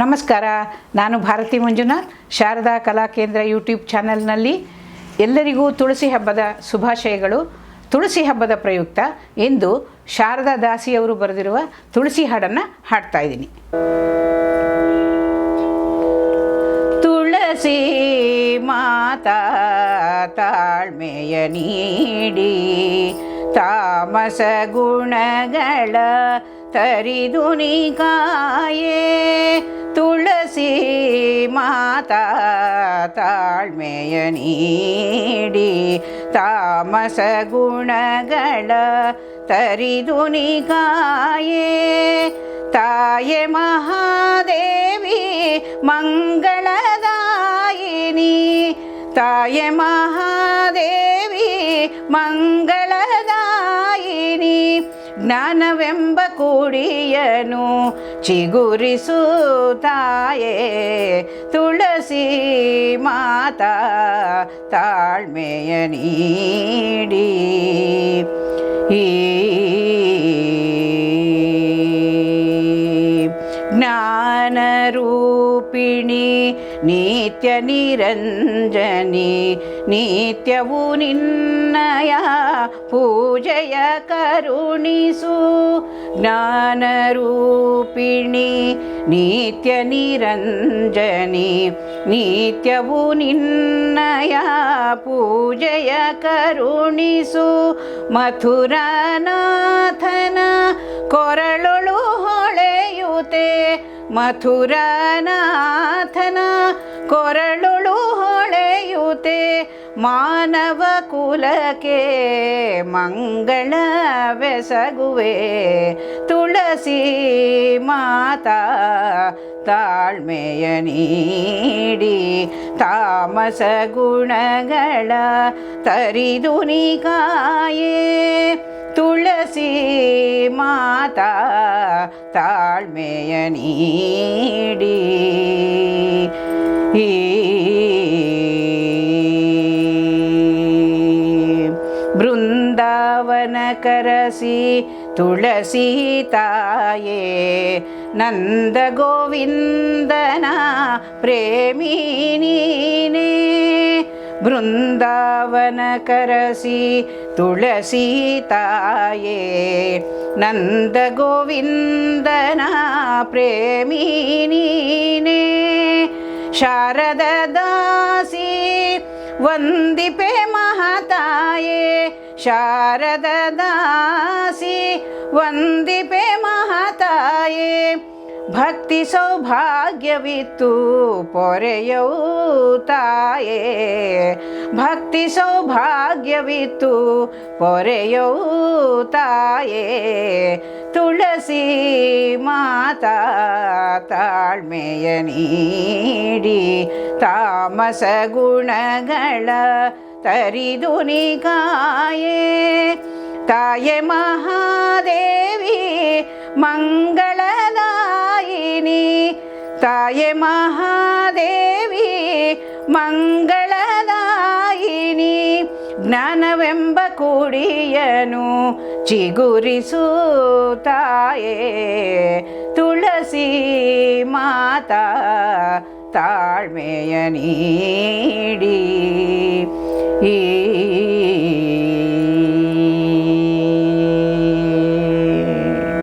ನಮಸ್ಕಾರ, ನಾನು ಭಾರತಿ ಮಂಜುನಾಥ್, ಶಾರದಾ ಕಲಾ ಕೇಂದ್ರ ಯೂಟ್ಯೂಬ್ ಚಾನೆಲ್ನಲ್ಲಿ ಎಲ್ಲರಿಗೂ ತುಳಸಿ ಹಬ್ಬದ ಶುಭಾಶಯಗಳು. ತುಳಸಿ ಹಬ್ಬದ ಪ್ರಯುಕ್ತ ಎಂದು ಶಾರದಾ ದಾಸಿಯವರು ಬರೆದಿರುವ ತುಳಸಿ ಹಾಡನ್ನು ಹಾಡ್ತಾ ಇದ್ದೀನಿ. ತುಳಸಿ ಮಾತಾ ತಾಳ್ಮೆಯ ನೀಡಿ ತಾಮಸ ಗುಣಗಳ ತರಿದು ತಾಳ್ಮೆಯ ನೀಡಿ ತಾಮಸ ಗುಣಗಳ ತರಿದು ನೀ ಕಾಯೇ ತಾಯೆ ಮಹಾದೇವಿ ಮಂಗಳದಾಯಿನಿ ತಾಯೆ ಮಹಾದೇವಿ ಮಂಗಳದಾಯಿನಿ ಜ್ಞಾನವೆಂಬ ಕುಡಿಯನು ಚಿಗುರಿಸು ತಾಯೇ ತುಳಸಿ ಮಾತಾ ತಾಳ್ಮೆಯ ನೀಡಿ ಈ ಜ್ಞಾನರೂಪಿಣಿ ನಿತ್ಯ ನಿರಂಜನಿ ನಿತ್ಯವು ನಿನ್ನಯ ಪೂಜೆಯ ಕರುಣಿಸು ಜ್ಞಾನರೂಪಿಣಿ ನಿತ್ಯ ನಿರಂಜನಿ ನಿತ್ಯವು ನಿನ್ನಯ ಪೂಜೆಯ ಕರುಣಿಸು ಮಥುರನಾಥನ ಕೊರಳೊಳು ಹೊಳೆಯುತ್ತೆ ಮಥುರನಾಥನ ಕೊರಳುಳು ಹೊಳೆಯುತ್ತೆ ಮಾನವ ಕುಲಕ್ಕೆ ಮಂಗಳವೆಸಗುವೆ ತುಳಸಿ ಮಾತಾ ತಾಳ್ಮೆಯ ನೀಡಿ ತಾಮಸ ಗುಣಗಳ ತರಿದು ನೀ ಕಾಯೇ ತುಳಸಿ ಮಾತಾ ತಾಳ್ಮೆಯ ನೀಡಿ ಈ ಬೃಂದಾವನ ಕರಸಿ ತುಳಸಿ ತಾಯೇ ನಂದ ಗೋವಿಂದನ ಪ್ರೇಮಿ ನೀನೇ वृन्दावनकरसि तुलसीताये नन्दगोविन्दना प्रेमिनीने शारदासि वन्दिपे महताये शारदासि वन्दिपे महताये ವಂದಿಪೆ ಮಹಾತಾಯೇ ಶಾರದ ದಾಸಿ ವಂದಿಪೆ ಮಹಾತಾಯೇ ಭಕ್ತಿ ಸೌಭಾಗ್ಯವಿತ್ತು ಪೊರೆಯವು ತಾಯೇ ಭಕ್ತಿ ಸೌಭಾಗ್ಯವಿತ್ತು ಪೊರೆಯವು ತಾಯೇ ತುಳಸಿ ಮಾತಾ ತಾಳ್ಮೆಯ ನೀಡಿ ತಾಮಸ ಗುಣಗಳ ತರಿದು ನೀ ಕಾಯೇ ತಾಯೆ ಮಹಾದೇವಿ ಮಂಗಳದಾಯಿನಿ ತಾಯೆ ಮಹಾದೇವಿ ಮಂಗಳದಾಯಿನಿ ಜ್ಞಾನವೆಂಬ ಕುಡಿಯನು ಚಿಗುರಿಸು ತಾಯೇ ತುಳಸಿ ಮಾತಾ ತಾಳ್ಮೆಯ ನೀಡಿ ಈ